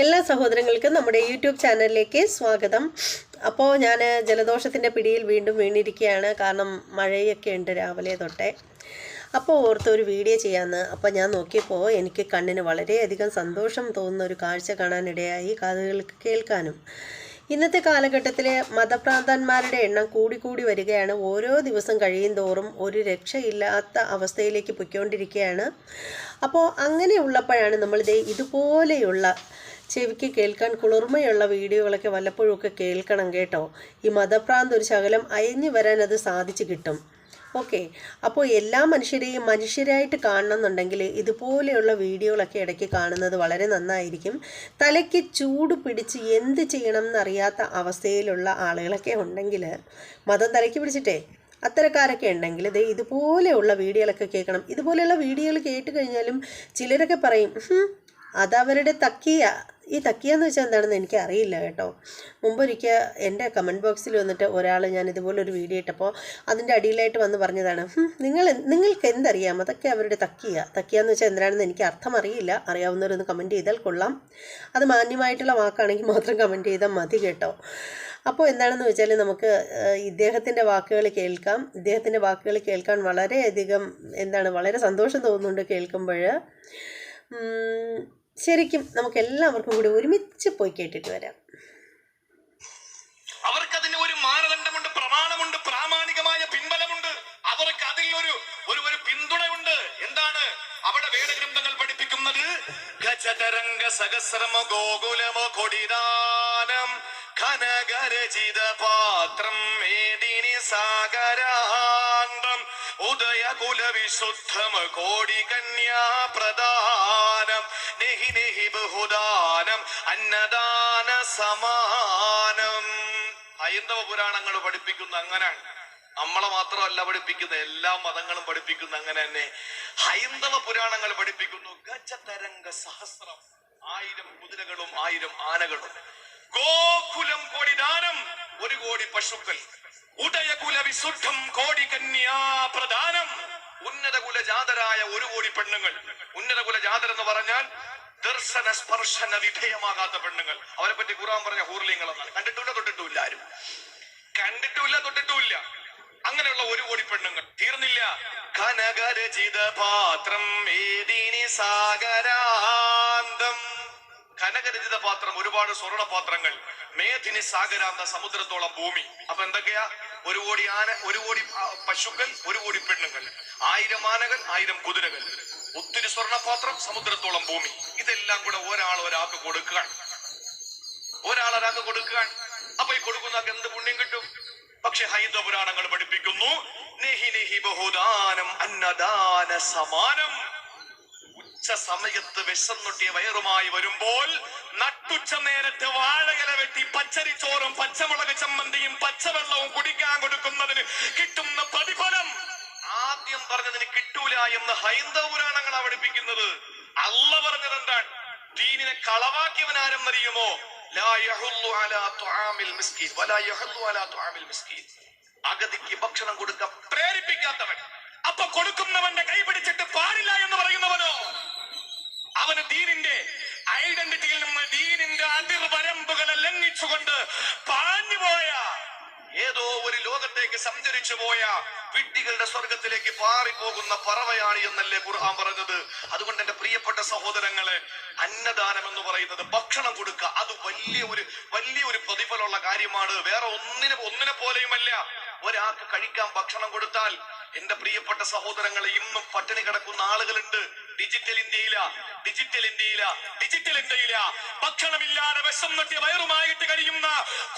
എല്ലാ സഹോദരങ്ങൾക്കും നമ്മുടെ യൂട്യൂബ് ചാനലിലേക്ക് സ്വാഗതം. അപ്പോൾ ഞാൻ ജലദോഷത്തിന്റെ പിടിയിൽ വീണ്ടും വീണിരിക്കുകയാണ്. കാരണം മഴയൊക്കെ ഉണ്ട് രാവിലെ തൊട്ടേ. അപ്പോൾ ഓർത്ത് ഒരു വീഡിയോ ചെയ്യാമെന്ന് അപ്പോൾ ഞാൻ നോക്കിയപ്പോൾ എനിക്ക് കണ്ണിന് വളരെയധികം സന്തോഷം തോന്നുന്ന ഒരു കാഴ്ച കാണാനിടയായി കാതുകൾക്ക് കേൾക്കാനും. ഇന്നത്തെ കാലഘട്ടത്തിൽ മതപ്രാന്തന്മാരുടെ എണ്ണം കൂടിക്കൂടി വരികയാണ്. ഓരോ ദിവസം കഴിയും തോറും ഒരു രക്ഷയില്ലാത്ത അവസ്ഥയിലേക്ക് പൊയ്ക്കൊണ്ടിരിക്കുകയാണ്. അപ്പോൾ അങ്ങനെയുള്ളപ്പോഴാണ് നമ്മളിത് ഇതുപോലെയുള്ള ചെവിക്ക് കേൾക്കാൻ കുളിർമയുള്ള വീഡിയോകളൊക്കെ വല്ലപ്പോഴും ഒക്കെ കേൾക്കണം കേട്ടോ. ഈ മതഭ്രാന്ത് ഒരു ശകലം അയഞ്ഞു വരാൻ അത് സാധിച്ചു കിട്ടും. ഓക്കെ. അപ്പോൾ എല്ലാ മനുഷ്യരെയും മനുഷ്യരായിട്ട് കാണണമെന്നുണ്ടെങ്കിൽ ഇതുപോലെയുള്ള വീഡിയോകളൊക്കെ ഇടയ്ക്ക് കാണുന്നത് വളരെ നന്നായിരിക്കും. തലയ്ക്ക് ചൂട് പിടിച്ച് എന്ത് ചെയ്യണം എന്നറിയാത്ത അവസ്ഥയിലുള്ള ആളുകളൊക്കെ ഉണ്ടെങ്കിൽ മതം തലയ്ക്ക് പിടിച്ചിട്ടേ അത്തരക്കാരൊക്കെ ഉണ്ടെങ്കിൽ ഇതേ ഇതുപോലെയുള്ള വീഡിയോകളൊക്കെ കേൾക്കണം. ഇതുപോലെയുള്ള വീഡിയോകൾ കേട്ട് കഴിഞ്ഞാലും ചിലരൊക്കെ പറയും "ഹും, അതവരുടെ തക്കിയ. ഈ തക്കിയ എന്ന് വെച്ചാൽ എന്താണെന്ന് എനിക്ക് അറിയില്ല കേട്ടോ. മുമ്പൊരിക്കൽ എന്റെ കമന്റ് ബോക്സിൽ വന്നിട്ട് ഒരാൾ ഞാൻ ഇതുപോലൊരു വീഡിയോ ഇട്ടപ്പോൾ അതിന്റെ അടിയിലായിട്ട് വന്ന് പറഞ്ഞതാണ് നിങ്ങൾ നിങ്ങൾക്ക് എന്തറിയാം അതൊക്കെ അവരുടെ തക്കിയ. തക്കിയ എന്ന് വെച്ചാൽ എന്താണെന്ന് എനിക്ക് അർത്ഥം അറിയില്ല അറിയാവുന്നവരൊന്ന് കമന്റ് ചെയ്താൽ കൊള്ളാം. അത് മാന്യമായിട്ടുള്ള വാക്കാണെങ്കിൽ മാത്രം കമന്റ് ചെയ്താൽ മതി കേട്ടോ. അപ്പോൾ എന്താണെന്ന് വെച്ചാൽ നമുക്ക് ഇദ്ദേഹത്തിന്റെ വാക്കുകൾ കേൾക്കാം. ഇദ്ദേഹത്തിന്റെ വാക്കുകൾ കേൾക്കാൻ വളരെയധികം എന്താണ് വളരെ സന്തോഷം തോന്നുന്നുണ്ട് കേൾക്കുമ്പോൾ. ശരിക്കും നമുക്ക് എല്ലാവർക്കും കൂടി ഒരുമിച്ച് പോയി കേട്ടിട്ട് വരാം. അവർക്കതിന് ഒരു മാനദണ്ഡമുണ്ട് പ്രമാണമുണ്ട് പ്രാമാണികമായ പിൻബലമുണ്ട്. അവർക്ക് അതിൽ ഒരു ഒരു ഒരു പിന്തുണയുണ്ട്. എന്താണ്? അവിടെ വേദഗ്രന്ഥങ്ങൾ പഠിപ്പിക്കുന്നത്? ഗജതരംഗ സഹസ്രമ ഗോകുലമോ കൊടിദാനം ഖനകരചിത പാത്രം മേദിനി സാഗരാന്തം ഉദയകുല വിശുദ്ധമ കോടി കന്യാ പ്രദാനം നെഹി നെഹി ബഹുദാനം അന്നദാന സമാനം ഹൈന്ദവ പുരാണങ്ങൾ പഠിപ്പിക്കുന്ന അങ്ങനെയാണ് നമ്മളെ മാത്രമല്ല പഠിപ്പിക്കുന്ന എല്ലാ മതങ്ങളും പഠിപ്പിക്കുന്ന അങ്ങനെ തന്നെ. ഹൈന്ദവ പുരാണങ്ങൾ പഠിപ്പിക്കുന്നു ഗജതരംഗ സഹസ്രം. ആയിരം കുതിരകളും ആയിരം ആനകളും. ഗോകുലം കോടി ദാനം ഒരു കോടി പശുക്കൾ. ഉദയകുല വിശുദ്ധം കോടി കന്യാ പ്രധാനം ഉന്നത കുല ജാതരായ ഒരു കോടി പെണ്ണുങ്ങൾ. ഉന്നത കുല ജാതർ എന്ന് പറഞ്ഞാൽ ദർശന സ്പർശന വിധേയമാകാത്ത പെണ്ണുങ്ങൾ. അവരെ പറ്റി ഖുറാൻ പറഞ്ഞ ഹൂർലിങ്ങൾ എന്നാണ് കണ്ടിട്ടില്ല തൊട്ടിട്ടില്ല ആരും. കണ്ടിട്ടില്ല തൊട്ടിട്ടില്ല അങ്ങനെയുള്ള ഒരു കോടി പെണ്ണുങ്ങൾ. തീർന്നില്ല. കനകരചിത പാത്രം സാഗരാന്തം. കനകരചിത പാത്രം ഒരുപാട് സ്വർണ പാത്രങ്ങൾ മേധിനി സാഗരാന്ത സമുദ്രത്തോളം ഭൂമി. അപ്പൊ എന്തൊക്കെയാ? ഒരു കോടി ആന ഒരു കോടി പശുക്കൾ ഒരു കോടി പെണ്ണുങ്ങൾ. ആയിരം ആനകൾ ആയിരം കുതിരകൾ. ഒത്തിരി സ്വർണപാത്രം സമുദ്രത്തോളം ഭൂമി. ഇതെല്ലാം കൂടെ ഒരാൾ ഒരാൾക്ക് കൊടുക്കുകയാണ് ഒരാൾ ഒരാൾക്ക് കൊടുക്കുകയാണ് അപ്പൊ ഈ കൊടുക്കുന്ന എന്ത് പുണ്യം കിട്ടും? പക്ഷെ ഹൈന്ദവ പുരാണങ്ങൾ പഠിപ്പിക്കുന്നു നെഹി നെഹി ബഹുദാനം അന്നദാന സമാനം. ഉച്ച സമയത്ത് വിഷം തൊട്ടിയ വയറുമായി വരുമ്പോൾ നട്ടുച്ച നേരത്തെ വാഴകല വെട്ടി പച്ചരിച്ചോറും പച്ചമുളക് ചമ്മന്തിയും പച്ചവെള്ളവും കുടിക്കാൻ കൊടുക്കുന്നതിന് കിട്ടുന്ന പ്രതിഫലം. ആദ്യം പറഞ്ഞതിന് കിട്ടൂല എന്ന് ഹൈന്ദവ പുരാണങ്ങൾ അവടിപ്പിക്കുന്നത് അല്ല പറഞ്ഞത് എന്താണ്? ദീനിനെ കളവാക്കിയവൻ മിസ്കീൻ. അഗതിക്ക് ഭക്ഷണം കൊടുക്കാൻ പ്രേരിപ്പിക്കാത്തവൻ. അപ്പൊ കൊടുക്കുന്നവന്റെ കൈ പിടിച്ചിട്ട് പാടില്ല എന്ന് പറയുന്നവനോ? അവന് ദീനിന്റെ ഐഡന്റിറ്റിയിൽ നിന്ന് ദീനിന്റെ അതിർവരമ്പുകളെ ലംഘിച്ചുകൊണ്ട് പാഞ്ഞുപോയ ഏതോ ഒരു ലോകത്തേക്ക് സഞ്ചരിച്ചു പോയ വിഡ്ഢികളുടെ സ്വർഗത്തിലേക്ക് പാറിപ്പോകുന്ന പറവയാണ് എന്നല്ലേ ഖുർആൻ പറഞ്ഞത്? അതുകൊണ്ട് എന്റെ പ്രിയപ്പെട്ട സഹോദരങ്ങളെ അന്നദാനം എന്ന് പറയുന്നത് ഭക്ഷണം കൊടുക്കുക. അത് വലിയ ഒരു വലിയ ഒരു പ്രതിഫലമുള്ള കാര്യമാണ്. വേറെ ഒന്നിനെ ഒന്നിനെ പോലെയുമല്ല. ഒരാൾക്ക് കഴിക്കാൻ ഭക്ഷണം കൊടുത്താൽ എന്റെ പ്രിയപ്പെട്ട സഹോദരങ്ങളെ ഇന്നും പട്ടിണി കിടക്കുന്ന ആളുകളുണ്ട്. ഡിജിറ്റൽ ഇന്ത്യയില ഡിജിറ്റൽ ഇന്ത്യയില ഡിജിറ്റൽ ഇന്ത്യയില. ഭക്ഷണമില്ലാതെ വിഷം നട്ടിയ വയറുമായിട്ട് കഴിയുന്ന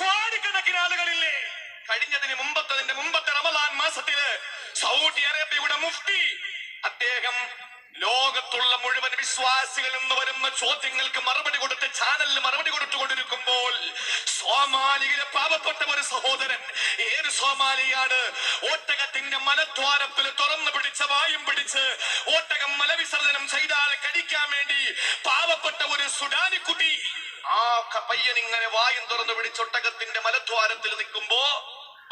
കോടിക്കണക്കിന് ആളുകളില്ലേ? കഴിഞ്ഞതിന് മുമ്പത്തതിന്റെ മുമ്പത്തെ റമലാൻ മാസത്തിൽ സൗദി അറേബ്യയുടെ മുഫ്തി അദ്ദേഹം ലോകത്തുള്ള മുഴുവൻ വിശ്വാസികൾ എന്ന് വരുന്ന ചോദ്യങ്ങൾക്ക് മറുപടി കൊടുത്ത് ചാനലിന് മറുപടി കൊടുത്തുകൊണ്ടിരിക്കുമ്പോൾ സോമാലിയിലെ പാവപ്പെട്ട ഒരു സഹോദരൻ ഏത് സോമാലിയാണ്? ഒട്ടകത്തിന്റെ മലദ്വാരത്തിൽ തുറന്നു പിടിച്ച വായും പിടിച്ച് ഓട്ടകം മലവിസർജനം ചെയ്താൽ കഴിക്കാൻ വേണ്ടി പാവപ്പെട്ട ഒരു സുഡാനി കുട്ടി ആ പയ്യൻ ഇങ്ങനെ വായും തുറന്നു പിടിച്ച് ഒട്ടകത്തിന്റെ മലദ്വാരത്തിൽ നിൽക്കുമ്പോ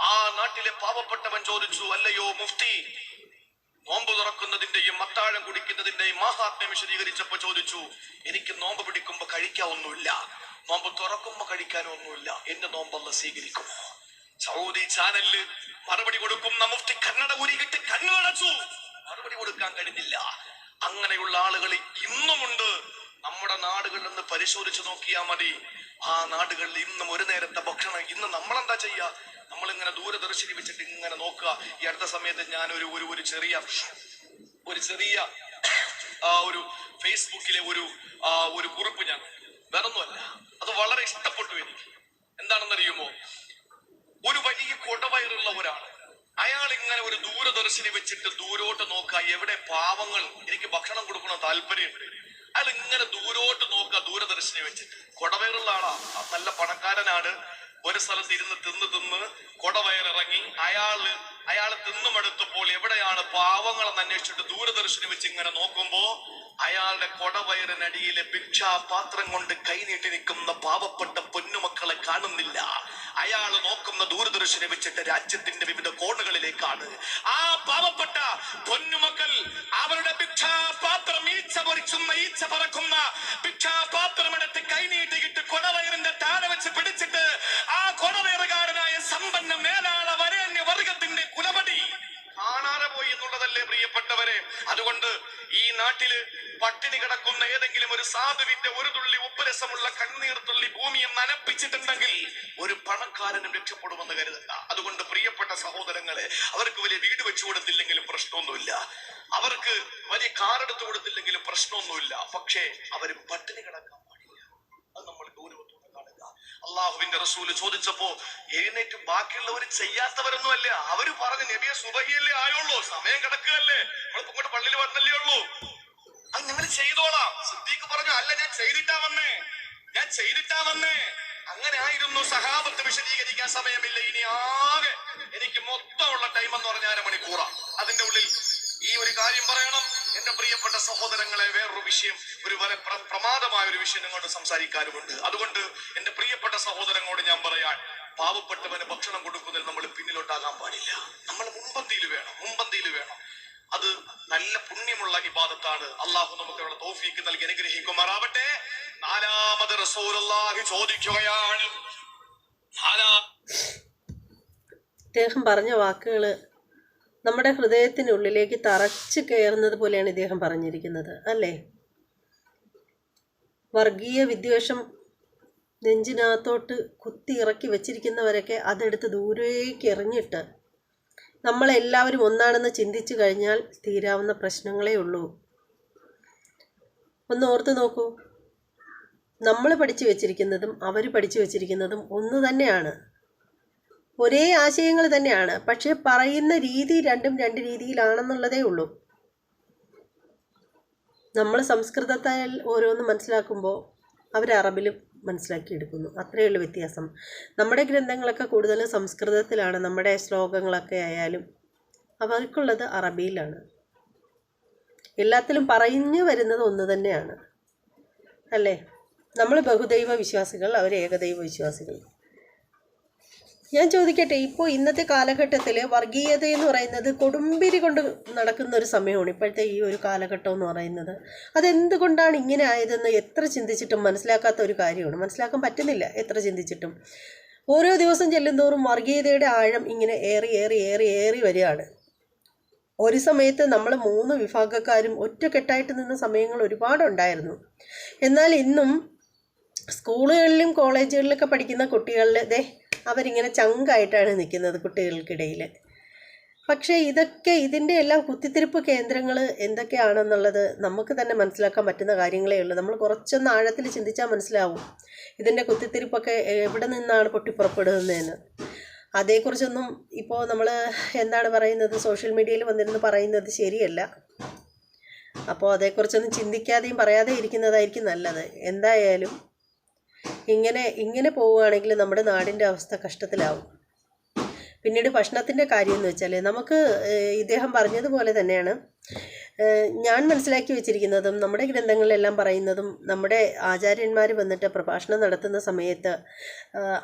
ആ നാട്ടിലെ പാവപ്പെട്ടവൻ ചോദിച്ചു അല്ലയോ മുഫ്തി നോമ്പ് തുറക്കുന്നതിന്റെയും അത്താഴം കുടിക്കുന്നതിന്റെയും മഹാത്മ്യം വിശദീകരിച്ചപ്പോ ചോദിച്ചു എനിക്ക് നോമ്പ് പിടിക്കുമ്പോ കഴിക്കാവൊന്നുമില്ല. നോമ്പ് തുറക്കുമ്പോ കഴിക്കാനൊന്നുമില്ല. എന്റെ നോമ്പല്ല സ്വീകരിക്കുമോ? സൗദി ചാനലിൽ മറുപടി കൊടുക്കുന്ന മുഫ്തി കന്നഡ ഉരുകിട്ട് കണ്ണടച്ചു മറുപടി കൊടുക്കാൻ കഴിഞ്ഞില്ല. അങ്ങനെയുള്ള ആളുകൾ ഇന്നുമുണ്ട്. നമ്മുടെ നാടുകളിൽ നിന്ന് പരിശോധിച്ചു നോക്കിയാൽ മതി. ആ നാടുകളിൽ ഇന്നും ഒരു നേരത്തെ ഭക്ഷണം ഇന്ന് നമ്മളെന്താ ചെയ്യാ? നമ്മളിങ്ങനെ ദൂരദർശിനി വെച്ചിട്ട് ഇങ്ങനെ നോക്കുക. ഈ അടുത്ത സമയത്ത് ഞാൻ ഒരു ഒരു ഒരു ചെറിയ ഒരു ചെറിയ ആ ഒരു ഫേസ്ബുക്കിലെ ഒരു ഒരു കുറിപ്പ് ഞാൻ വേറൊന്നുമല്ല. അത് വളരെ ഇഷ്ടപ്പെട്ടു എനിക്ക്. എന്താണെന്നറിയുമോ? ഒരു വലിയ കൊടവയറുള്ള ഒരാൾ അയാൾ ഇങ്ങനെ ഒരു ദൂരദർശിനി വെച്ചിട്ട് ദൂരോട്ട് നോക്കുക. എവിടെ പാവങ്ങൾ എനിക്ക് ഭക്ഷണം കൊടുക്കണം താല്പര്യമുണ്ട്. അയാൾ ഇങ്ങനെ ദൂരോട്ട് നോക്കുക ദൂരദർശിനി വെച്ചിട്ട്. കൊടവയറുള്ള ആളാ. നല്ല പണക്കാരനാണ്. ഒരു സ്ഥലത്ത് ഇരുന്ന് തിന്ന് തിന്ന് കൊടവയറിറങ്ങി അയാൾ അയാൾ തിന്നുമെടുത്തപ്പോൾ എവിടെയാണ് പാവങ്ങളെന്ന് അന്വേഷിച്ചിട്ട് ദൂരദർശനം വെച്ച് ഇങ്ങനെ നോക്കുമ്പോ അയാളുടെ കൊടവയറിനടിയിലെ ഭിക്ഷാപാത്രം കൊണ്ട് കൈനീട്ടി നിൽക്കുന്ന പാവപ്പെട്ട പൊന്നുമക്കളെ കാണുന്നില്ല. അയാൾ നോക്കുന്ന ദൂരദർശനം വെച്ചിട്ട് രാജ്യത്തിന്റെ വിവിധ കോണുകളിലേക്കാണ്. ആ പാവപ്പെട്ട പൊന്നുമക്കൾ അവരുടെ ഭിക്ഷാപാത്രം ഈച്ച പൊറിച്ചുന്ന ഈച്ച പറക്കുന്ന ഭിക്ഷാപാത്രം എടുത്ത് കൈനീട്ടിയിട്ട് കൊടവയറിന്റെ താഴെ വെച്ച് പിടിച്ചിട്ട് ആ കൊടവയറുകാരനായ സമ്പന്ന മേലാള വരേണ്യ വർഗത്തിന്റെ കുലപടി കാണാതെ പോയി എന്നുള്ളതല്ലേ പ്രിയപ്പെട്ടവരെ? അതുകൊണ്ട് ഈ നാട്ടിൽ പട്ടിണി കിടക്കുന്ന ഏതെങ്കിലും ഒരു സാധുവിന്റെ ഒരു തുള്ളി ഉപ്പുരസമുള്ള കണ്ണീർ തുള്ളി ഭൂമിയെ നനപ്പിച്ചിട്ടുണ്ടെങ്കിൽ ഒരു പണക്കാരനും രക്ഷപ്പെടുമെന്ന് കരുതണ്ട. അതുകൊണ്ട് പ്രിയപ്പെട്ട സഹോദരങ്ങളെ അവർക്ക് വലിയ വീട് വെച്ചു കൊടുത്തില്ലെങ്കിലും പ്രശ്നമൊന്നുമില്ല. അവർക്ക് വലിയ കാറെടുത്തു കൊടുത്തില്ലെങ്കിലും പ്രശ്നമൊന്നുമില്ല. പക്ഷേ അവർ പട്ടിണി കിടക്കാൻ പാടില്ല. അത് നമ്മൾ ഗൗരവത്തോടെ കാണുക. അള്ളാഹുവിന്റെ റസൂൽ ചോദിച്ചപ്പോ എഴുന്നേറ്റ് ബാക്കിയുള്ളവർ ചെയ്യാത്തവരൊന്നുമല്ല. അവർ പറഞ്ഞു നബിയെ സുബഹിയല്ലേ ആയുള്ളൂ. സമയം കിടക്കുകയല്ലേ. നമ്മളിപ്പോ ഇങ്ങോട്ട് പള്ളിയിൽ വന്നല്ലേ ഉള്ളൂ. അത് നിങ്ങൾ ചെയ്തോളാം. സിദ്ദീഖ് പറഞ്ഞു അല്ല ഞാൻ ചെയ്തിട്ടാ വന്നേ. ഞാൻ ചെയ്തിട്ടാ വന്നേ. അങ്ങനെ ആയിരുന്നു സഹാബത്ത് വിശദീകരിക്കാൻ സമയമില്ല. ഇനി ആകെ എനിക്ക് മൊത്തമുള്ള ടൈം എന്ന് പറഞ്ഞ അരമണിക്കൂറാണ് അതിന്റെ ഉള്ളിൽ ഈ ഒരു കാര്യം പറയണം. എന്റെ പ്രിയപ്പെട്ട സഹോദരങ്ങളെ വേറൊരു വിഷയം ഒരു വരെ പ്രമാദമായ ഒരു വിഷയം നിങ്ങളോട് സംസാരിക്കാനുമുണ്ട്. അതുകൊണ്ട് എന്റെ പ്രിയപ്പെട്ട സഹോദരങ്ങളോട് ഞാൻ പറയാൻ പാവപ്പെട്ടവന് ഭക്ഷണം കൊടുക്കുന്നതിൽ നമ്മൾ പിന്നിലോട്ടാകാൻ പാടില്ല. നമ്മൾ മുമ്പന്തിയിൽ വേണം മുമ്പന്തിയിൽ വേണം. അത് നല്ല പുണ്യമുള്ള വിവാദത്താണ് അള്ളാഹു നമുക്ക് അവിടെ തോഫീക്ക് നൽകി അനുഗ്രഹിക്കുമാറാവട്ടെ. നാലാമത് റസൂലുള്ളാഹി ചോദിക്കുകയാണ്. ഇദ്ദേഹം പറഞ്ഞ വാക്കുകൾ നമ്മുടെ ഹൃദയത്തിനുള്ളിലേക്ക് തറച്ച് കയറുന്നത് പോലെയാണ് ഇദ്ദേഹം പറഞ്ഞിരിക്കുന്നത് അല്ലേ? വർഗീയ വിദ്വേഷം നെഞ്ചിനകത്തോട്ട് കുത്തി ഇറക്കി വെച്ചിരിക്കുന്നവരൊക്കെ അതെടുത്ത് ദൂരേക്ക് എറിഞ്ഞിട്ട് നമ്മളെല്ലാവരും ഒന്നാണെന്ന് ചിന്തിച്ചു കഴിഞ്ഞാൽ തീരാവുന്ന പ്രശ്നങ്ങളേ ഉള്ളൂ. ഒന്ന് ഓർത്ത് നോക്കൂ. നമ്മൾ പഠിച്ചു വെച്ചിരിക്കുന്നതും അവർ പഠിച്ചു വെച്ചിരിക്കുന്നതും ഒന്ന് തന്നെയാണ്. ഒരേ ആശയങ്ങൾ തന്നെയാണ്. പക്ഷെ പറയുന്ന രീതി രണ്ടും രണ്ട് രീതിയിലാണെന്നുള്ളതേ ഉള്ളൂ. നമ്മൾ സംസ്കൃതത്താൽ ഓരോന്ന് മനസ്സിലാക്കുമ്പോൾ അവർ അറബിലും മനസ്സിലാക്കിയെടുക്കുന്നു. അത്രയേ ഉള്ളൂ വ്യത്യാസം. നമ്മുടെ ഗ്രന്ഥങ്ങളൊക്കെ കൂടുതലും സംസ്കൃതത്തിലാണ്. നമ്മുടെ ശ്ലോകങ്ങളൊക്കെ ആയാലും അവർക്കുള്ളത് അറബിയിലാണ്. എല്ലാത്തിലും പറഞ്ഞു വരുന്നത് ഒന്ന് തന്നെയാണ്. അല്ലേ? നമ്മൾ ബഹുദൈവ വിശ്വാസികൾ അവർ ഏകദൈവ വിശ്വാസികൾ ഞാൻ ചോദിക്കട്ടെ ഇപ്പോൾ ഇന്നത്തെ കാലഘട്ടത്തിൽ വർഗീയത എന്ന് പറയുന്നത് കൊടുമ്പിരി കൊണ്ട് നടക്കുന്ന ഒരു സമയമാണ് ഇപ്പോഴത്തെ ഈ ഒരു കാലഘട്ടം എന്ന് പറയുന്നത്. അതെന്തുകൊണ്ടാണ് ഇങ്ങനെ ആയതെന്ന് എത്ര ചിന്തിച്ചിട്ടും മനസ്സിലാക്കാത്ത ഒരു കാര്യമാണ്. മനസ്സിലാക്കാൻ പറ്റുന്നില്ല എത്ര ചിന്തിച്ചിട്ടും. ഓരോ ദിവസം ചെല്ലുന്തോറും വർഗീയതയുടെ ആഴം ഇങ്ങനെ ഏറി ഏറി ഏറി ഏറി വരികയാണ്. ഒരു സമയത്ത് നമ്മൾ മൂന്ന് വിഭാഗക്കാരും ഒറ്റക്കെട്ടായിട്ട് നിന്ന സമയങ്ങൾ ഒരുപാടുണ്ടായിരുന്നു എന്നാൽ ഇന്നും സ്കൂളുകളിലും കോളേജുകളിലൊക്കെ പഠിക്കുന്ന കുട്ടികളിൽ ദേ അവരിങ്ങനെ ചങ്കായിട്ടാണ് നിൽക്കുന്നത് കുട്ടികൾക്കിടയിൽ പക്ഷേ ഇതൊക്കെ ഇതിന്റെ എല്ലാം കുത്തിത്തിരിപ്പ് കേന്ദ്രങ്ങൾ എന്തൊക്കെയാണെന്നുള്ളത് നമുക്ക് തന്നെ മനസ്സിലാക്കാൻ പറ്റുന്ന കാര്യങ്ങളേ ഉള്ളൂ. നമ്മൾ കുറച്ചൊന്ന് ആഴത്തിൽ ചിന്തിച്ചാൽ മനസ്സിലാവും ഇതിന്റെ കുത്തിത്തിരിപ്പൊക്കെ എവിടെ നിന്നാണ് പൊട്ടിപ്പുറപ്പെടുന്നതെന്ന്. അതേക്കുറിച്ചൊന്നും ഇപ്പോൾ നമ്മൾ എന്താണ് പറയുന്നത്? സോഷ്യൽ മീഡിയയിൽ വന്നിരുന്ന് പറയുന്നത് ശരിയല്ല. അപ്പോൾ അതേക്കുറിച്ചൊന്നും ചിന്തിക്കാതെയും പറയാതെ ഇരിക്കുന്നതായിരിക്കും നല്ലത്. എന്തായാലും ഇങ്ങനെ ഇങ്ങനെ പോവുകയാണെങ്കിൽ നമ്മുടെ നാടിന്റെ അവസ്ഥ കഷ്ടത്തിലാവും. പിന്നീട് ഭക്ഷണത്തിന്റെ കാര്യം എന്ന് വെച്ചാൽ നമുക്ക് ഇദ്ദേഹം പറഞ്ഞതുപോലെ തന്നെയാണ്. ഞാൻ മനസ്സിലാക്കി വെച്ചിരിക്കുന്നതും നമ്മുടെ ഗ്രന്ഥങ്ങളിലെല്ലാം പറയുന്നതും നമ്മുടെ ആചാര്യന്മാർ വന്നിട്ട് പ്രഭാഷണം നടത്തുന്ന സമയത്ത്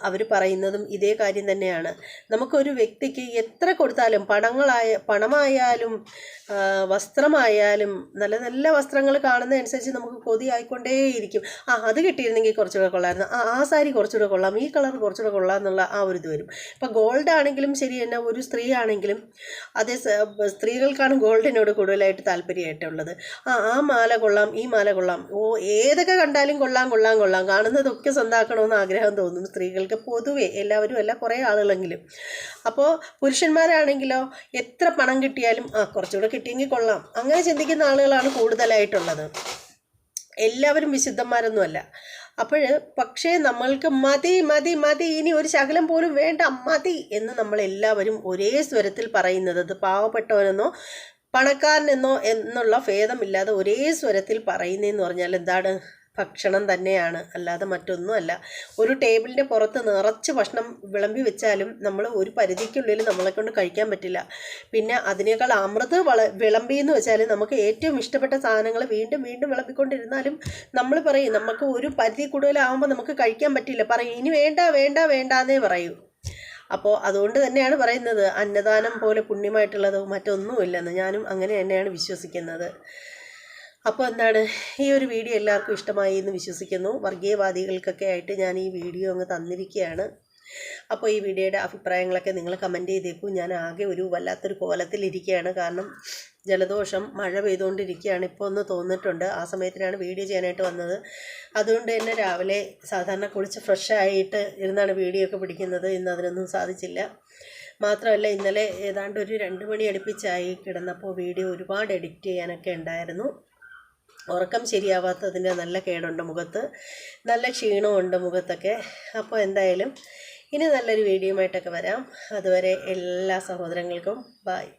അവർ പറയുന്നതും ഇതേ കാര്യം തന്നെയാണ്. നമുക്കൊരു വ്യക്തിക്ക് എത്ര കൊടുത്താലും പണങ്ങളായ പണമായാലും വസ്ത്രമായാലും നല്ല നല്ല വസ്ത്രങ്ങൾ കാണുന്ന അനുസരിച്ച് നമുക്ക് കൊതിയായിക്കൊണ്ടേയിരിക്കും. ആ അത് കിട്ടിയിരുന്നെങ്കിൽ കുറച്ചുകൂടെ കൊള്ളായിരുന്നു ആ ആ സാരി കുറച്ചുകൂടെ കൊള്ളാം ഈ കളർ കുറച്ചുകൂടെ കൊള്ളാം എന്നുള്ള ആ ഒരു ഇത് വരും. ഇപ്പം ഗോൾഡ് ആണെങ്കിലും ശരി തന്നെ ഒരു സ്ത്രീ ആണെങ്കിലും അതേ സ്ത്രീകൾക്കാണ് ഗോൾഡിനോട് കൂടുതലായിട്ട് താല്പര്യമായിട്ടുള്ളത്. ആ ആ മാല കൊള്ളാം ഈ മാല കൊള്ളാം. ഓ ഏതൊക്കെ കണ്ടാലും കൊള്ളാം കൊള്ളാം കൊള്ളാം. കാണുന്നതൊക്കെ സ്വന്താക്കണമെന്ന് ആഗ്രഹം തോന്നും. സ്ത്രീകൾക്ക് പൊതുവെ എല്ലാവരും അല്ല കുറേ ആളുകളെങ്കിലും. അപ്പോൾ പുരുഷന്മാരാണെങ്കിലോ എത്ര പണം കിട്ടിയാലും ആ കുറച്ചുകൂടെ കിട്ടിയെങ്കിൽ കൊള്ളാം. അങ്ങനെ ചിന്തിക്കുന്ന ആളുകളാണ് കൂടുതലായിട്ടുള്ളത്. എല്ലാവരും വിശുദ്ധന്മാരൊന്നുമല്ല അപ്പോൾ പക്ഷേ നമ്മൾക്ക് മതി മതി മതി ഇനി ഒരു ശകലം പോലും വേണ്ട മതി എന്ന് നമ്മളെല്ലാവരും ഒരേ സ്വരത്തിൽ പറയുന്നത് അത് പാവപ്പെട്ടവനെന്നോ പണക്കാരനെന്നോ എന്നുള്ള ഭേദമില്ലാതെ ഒരേ സ്വരത്തിൽ പറയുന്നതെന്ന് പറഞ്ഞാൽ എന്താണ്? ഭക്ഷണം തന്നെയാണ്. അല്ലാതെ മറ്റൊന്നുമല്ല. ഒരു ടേബിളിന്റെ പുറത്ത് നിറച്ച് ഭക്ഷണം വിളമ്പി വെച്ചാലും നമ്മൾ ഒരു പരിധിക്കുള്ളിൽ നമ്മളെ കൊണ്ട് കഴിക്കാൻ പറ്റില്ല. പിന്നെ അതിനേക്കാൾ അമൃത് വള വിളമ്പി എന്ന് വെച്ചാൽ നമുക്ക് ഏറ്റവും ഇഷ്ടപ്പെട്ട സാധനങ്ങൾ വീണ്ടും വീണ്ടും വിളമ്പിക്കൊണ്ടിരുന്നാലും നമ്മൾ പറയും നമുക്ക് ഒരു പരിധി കൂടുതലാകുമ്പോൾ നമുക്ക് കഴിക്കാൻ പറ്റില്ല. പറയും ഇനി വേണ്ട വേണ്ട വേണ്ട എന്നേ പറയൂ. അപ്പോൾ അതുകൊണ്ട് തന്നെയാണ് പറയുന്നത് അന്നദാനം പോലെ പുണ്യമായിട്ടുള്ളത് മറ്റൊന്നുമില്ലെന്ന്. ഞാനും അങ്ങനെ തന്നെയാണ് വിശ്വസിക്കുന്നത്. അപ്പോൾ എന്താണ് ഈ ഒരു വീഡിയോ എല്ലാവർക്കും ഇഷ്ടമായി എന്ന് വിശ്വസിക്കുന്നു. വർഗീയവാദികൾക്കൊക്കെ ആയിട്ട് ഞാൻ ഈ വീഡിയോ അങ്ങ് തന്നിരിക്കുകയാണ്. അപ്പോൾ ഈ വീഡിയോയുടെ അഭിപ്രായങ്ങളൊക്കെ നിങ്ങൾ കമന്റ് ചെയ്തേക്കൂ. ഞാൻ ആകെ ഒരു വല്ലാത്തൊരു കോലത്തിലിരിക്കുകയാണ് കാരണം ജലദോഷം മഴ പെയ്തുകൊണ്ടിരിക്കുകയാണ്. ഇപ്പോൾ ഒന്ന് തോന്നിട്ടുണ്ട് ആ സമയത്തിനാണ് വീഡിയോ ചെയ്യാനായിട്ട് വന്നത്. അതുകൊണ്ട് തന്നെ രാവിലെ സാധാരണ കുളിച്ച് ഫ്രഷ് ആയിട്ട് ഇരുന്നാണ് വീഡിയോ ഒക്കെ പിടിക്കുന്നത്. ഇന്ന് അതിനൊന്നും സാധിച്ചില്ല. മാത്രമല്ല ഇന്നലെ ഏതാണ്ട് ഒരു രണ്ട് മണി അടുപ്പിച്ചായി കിടന്നപ്പോൾ വീഡിയോ ഒരുപാട് എഡിറ്റ് ചെയ്യാനൊക്കെ ഉണ്ടായിരുന്നു. ഉറക്കം ശരിയാവാത്തതിന്റെ നല്ല കേടുണ്ട് മുഖത്ത്. നല്ല ക്ഷീണമുണ്ട് മുഖത്തൊക്കെ. അപ്പോൾ എന്തായാലും ഇനി നല്ലൊരു വീഡിയോ ആയിട്ടൊക്കെ വരാം. അതുവരെ എല്ലാ സഹോദരങ്ങൾക്കും ബായ്